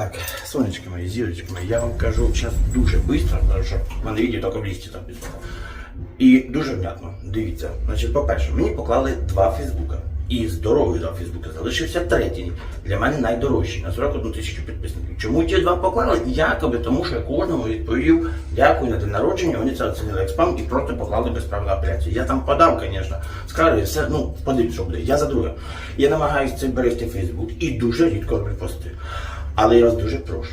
Так, сонечки мої, зірочки мої, я вам кажу зараз дуже швидко, тому що в мене відео тільки в лісті записано. І дуже внятно. Дивіться, значить, по-перше, мені поклали два Фейсбука. І здоровий два Фейсбука. Залишився третій. Для мене найдорожчий на 41 тисячу підписників. Чому ті два поклали? Якоби тому, що я кожному відповів дякую на день народження. Вони це оцінили як спам і просто поклали без права на апеляцію. Я там подав, звісно. Скарги, все, ну, подивіться, що буде. Я за друге. Я намагаюся це берегти Фейсбук і дуже рідко роблю. Але я вас дуже прошу.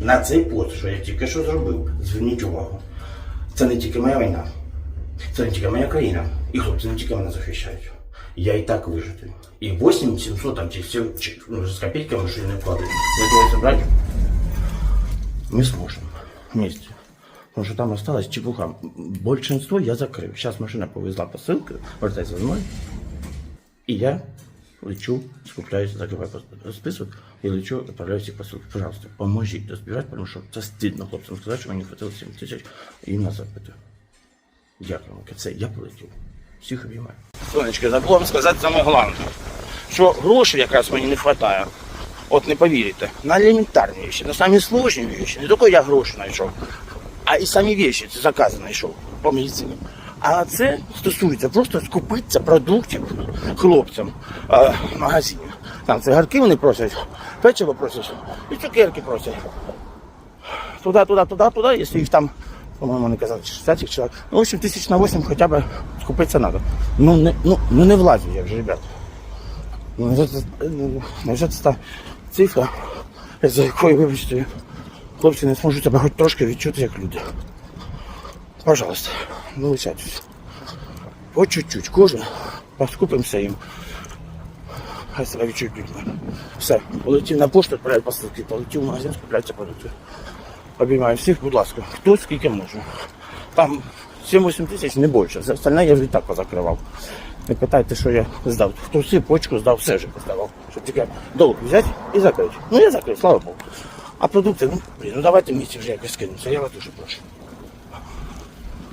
На цей пост, що я тільки що зробив, зверніть увагу. Це не тільки моя війна, це не тільки моя країна. І хлопці не тільки мене захищають. Я і так вижитий. І 8700 там чи, чи ну, з копійками, що я не вкладаю. Я думаю, собрати, ми зможемо вместе. Потому что там осталась чепуха. Большинство я закрив. Сейчас машина повезла посылку, вертайся за мною. І я лечу, скупляюсь, закриваю список і лечу, відправляю всіх посилки. Пожалуйста, поможіть дозбирати, тому що це стидно хлопцям сказати, що мені хватило 7 тисяч і на запити. Дякую. Все, я полетів. Всіх обіймаю. Сонечка, забув вам сказати саме головне, що грошей якраз мені не вистачає. От не повірите, на елементарні речі, на самі сложні речі. Не тільки я гроші знайшов, а і самі речі, це закази знайшов по медицині. А це стосується просто скупитися продуктів хлопцям е, в магазині. Там цигарки вони просять, печиво просять і цукерки просять. Туди, туди, туди, туди, якщо їх там, по-моєму, вони казали, 60 чоловік. Ну, в общем, тисяч на 8 хоча б скупитися треба. Ну не, ну, ну не влазю я вже, ребят. Ну, невже ну, це та цифра, за якою, вибачте, хлопці не зможуть себе хоч трошки відчути як люди. Пожалуйста, вилучайтесь. По чуть-чуть, кожен, поскупимося їм. Хай себе відчують людьми. Все, полетів на пошту, відправляю посилки, полетів в магазин, скупляються продукти. Обіймаю всіх, будь ласка, хто скільки може. Там 7-8 тисяч не більше. Все остальне я вже так позакривав. Не питайте, що я здав. Хто всі почку здав, все вже поздавав. Щоб тільки долг взяти і закрити. Ну я закрив, слава Богу. А продукти, ну, блін, ну давайте місці вже якось скинемося, я вас дуже прошу.